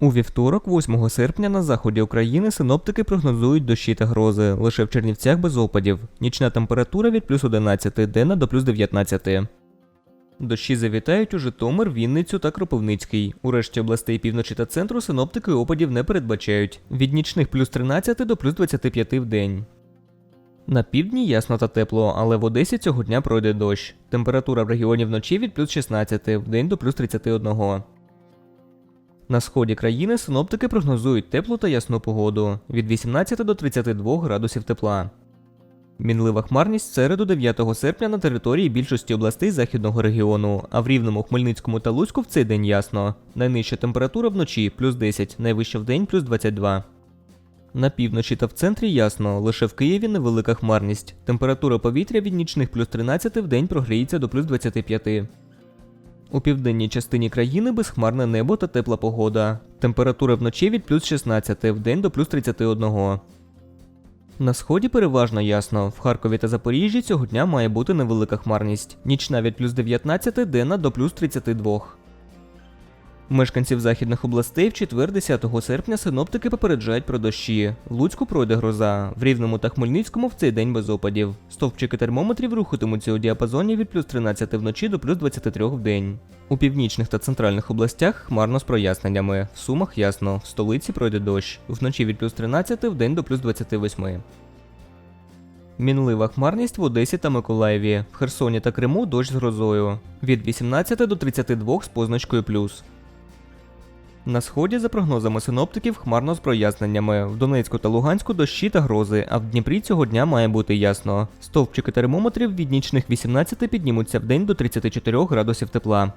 У вівторок, 8 серпня, на заході України синоптики прогнозують дощі та грози. Лише в Чернівцях без опадів. Нічна температура від плюс 11, денна до плюс 19. Дощі завітають у Житомир, Вінницю та Кропивницький. У решті областей півночі та центру синоптики опадів не передбачають. Від нічних плюс 13 до плюс 25 в день. На півдні ясно та тепло, але в Одесі цього дня пройде дощ. Температура в регіоні вночі від плюс 16, в день до плюс 31. На сході країни синоптики прогнозують теплу та ясну погоду від 18 до 32 градусів тепла. Мінлива хмарність середу 9 серпня на території більшості областей західного регіону, а в Рівному, Хмельницькому та Луцьку в цей день ясно. Найнижча температура вночі плюс 10, найвища в день плюс 22. На півночі та в центрі ясно, лише в Києві невелика хмарність. Температура повітря від нічних плюс 13 в день прогріється до плюс 25. У південній частині країни безхмарне небо та тепла погода. Температура вночі від плюс 16, в день до плюс 31. На сході переважно ясно. В Харкові та Запоріжжі цього дня має бути невелика хмарність. Нічна від плюс 19, денна до плюс 32. Мешканців західних областей в четвер 10 серпня синоптики попереджають про дощі. В Луцьку пройде гроза, в Рівному та Хмельницькому в цей день без опадів. Стовпчики термометрів рухатимуться у діапазоні від плюс 13 вночі до плюс 23 в день. У північних та центральних областях хмарно з проясненнями. В Сумах ясно, в столиці пройде дощ. Вночі від плюс 13 в день до плюс 28. Мінлива хмарність в Одесі та Миколаєві. В Херсоні та Криму дощ з грозою. Від 18 до 32 з позначкою плюс. На сході, за прогнозами синоптиків, хмарно з проясненнями. В Донецьку та Луганську дощі та грози, а в Дніпрі цього дня має бути ясно. Стовпчики термометрів від нічних 18 піднімуться в день до 34 градусів тепла.